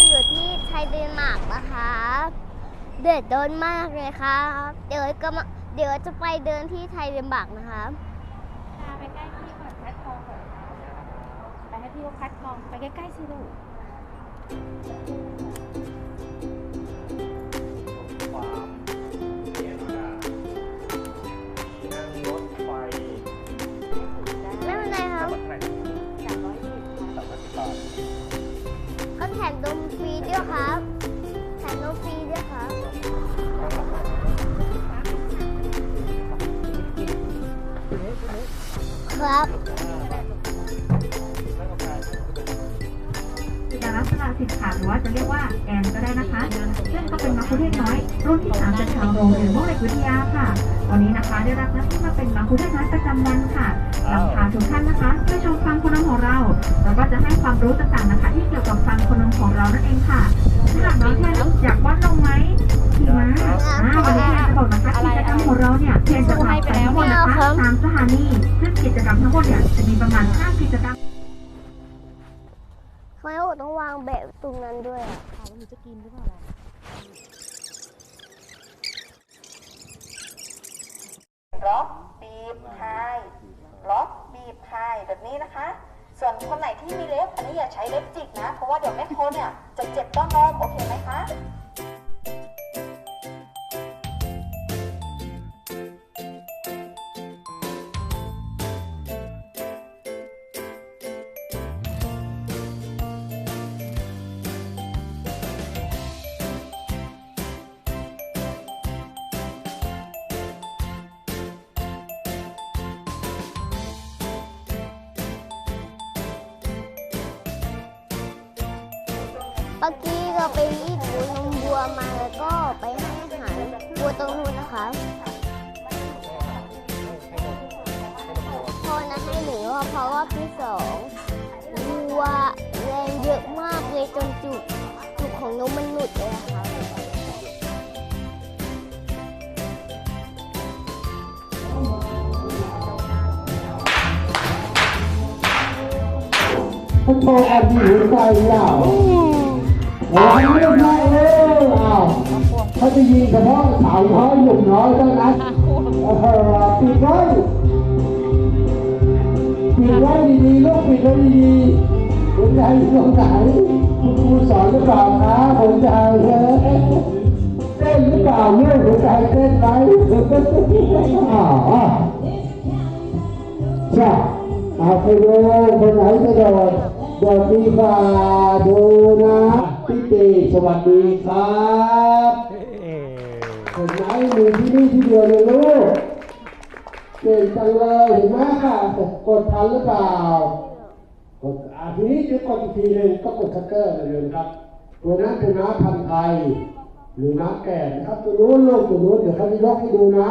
นอยู่ที่ไทยเดนมาร์กนะคะเดือดโดนมากเลยครับ เดี๋ยวก็มาเดี๋ยวจะไปเดินที่ไทยเดนมาร์กนะคะไปใกล้พี่ก่อนคัดกองไปให้พี่เขาคัดกองไปใกล้ๆสิลูกความ มนมฟรีด้วยครับแถมนมฟรีด้วยครับครับจะลักษณะสิทธิ์ค่ะหรือว่าจะเรียกว่าแอนก็ได้นะคะซึ่งก็เป็นมัคคุเทศน้อย รุ่นที่สามจากชาวโรงเรียนม่วงเล็กวิทยาค่ะวันนี้นะคะได้รับหน้าที่มาเป็นมัคคุเทศน้อยประจำวันค่ะนำพาทุกท่านนะคะไปชมฟังคนนำของเรา แล้วก็จะให้ความรู้ต่างๆนะคะ ที่เกี่ยวกับฟังคนนำของเรานั่นเองค่ะถ้าหากน้องแค่อยากวัดลงไหมขี่ม้าอ่าวันนี้แอนจะบอกนะคะกิจกรรมของเราเนี่ยเพียงจะพาไปทั้งหมดนะคะสามสถานีซึ่งกิจกรรมทั้งหมดเนี่ยจะมีประมาณห้ากิจกรรมทำไมโอ้ต้องวางแบบตรงนั้นด้วยอะถามว่าหนูจะกินหรือเปล่าล่ะล็อกบีบไฮล็อกบีบไฮแบบนี้นะคะ ส่วนคนไหนที่มีเล็บอันนี้อย่าใช้เล็บจิกนะ เพราะว่าเดี๋ยวแม่โคเนี่ยจะเจ็บต้นนมโอเคไหมคะ มื่อกี้เราไปรีดดูนมวัวมาแล้วก็ไปให้อาหารวัวตรงนู้นนะคะพอนะให้หนูว่าเพราะว่าที่สองวัวแรงเยอะมากเลยจนจุกจุกของนมมันหลุดเลยอะค่ะพุทโธอัน หิวใจเล่าระวังได้เลยอ้าวเขาจะยิงเฉพาะสาวน้อยหนุ่มน้อยเท่านั้นเออปิดไว้ปิดไว้ดีๆลูกปิดไว้ดีๆหัวใจอยู่ตรงไหนคุณครูสอนหรือเปล่าคะหัวใจเฮ้เต้นหรือเปล่าลูกหัวใจเต้นไหมอ้าวอ้าวจ้าเอาไปดูคนไหนจะโดด โดดดีกว่าดูนะพี่เตสวัสดีครับเอ๊ะคนไหนมีที่นี่ที่เดียวเลยลูกเก่งจังเลยเห็นไหมค่ะกดทันหรือเปล่ากดอะทีนี้จะกดอีกทีหนึ่งก็กดคัตเตอร์เลยนะครับตัวนั้นคือน้ำพันธุ์ไทยหรือน้ำแก่นะครับตัวนู้นลูกตัวนู้นเดี๋ยวเขาจะยกให้ดูนะ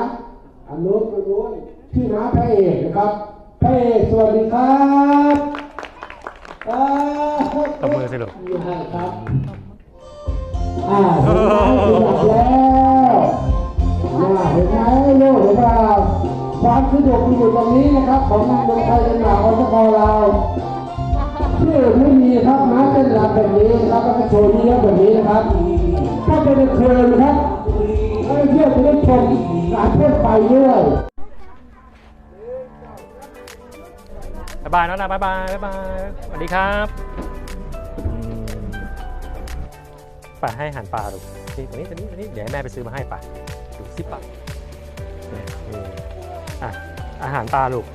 อันนู้นตัวนู้นที่น้ำพระเอกนะครับพระเอกสวัสดีครับ ลูกนี่ให้ครับอ่าเห็นไหมขยับแล้วอ่าเห็นไหมลูกเห็นเปล่าความสะดวกมันอยู่ตรงนี้นะครับของเมืองไทยเป็นหนาของสกอเราที่อไม่มีครับม้าเต้นรำแบบนี้นะครับแล้วก็โชว์เยอะแบบนี้นะครับถ้าเป็นเคยนะครับนักท่องเที่ยวจะได้ชมการเต้นไฟด้วยบายบายน้องนะบายบายบายบายสวัสดีครับ ไป่ให้อาหารปลาลูกนี่ตัวนี้ตัวนี้ตัวนี้เดี๋ยวให้แม่ไปซื้อมาให้ป่ะดูสิป่ะเนี่ยนี่อะอาหารปลาลูก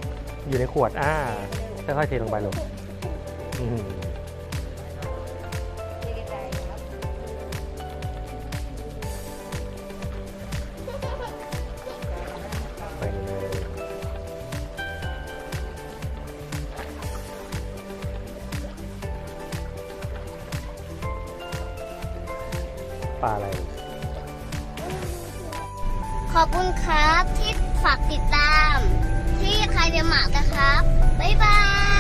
อยู่ในขวดอ่าค่อยๆเทลงไปลูกอืม ปลาอะไร ขอบคุณครับที่ฝากติดตาม ที่ใครเดมาร์กนะครับ บ๊ายบาย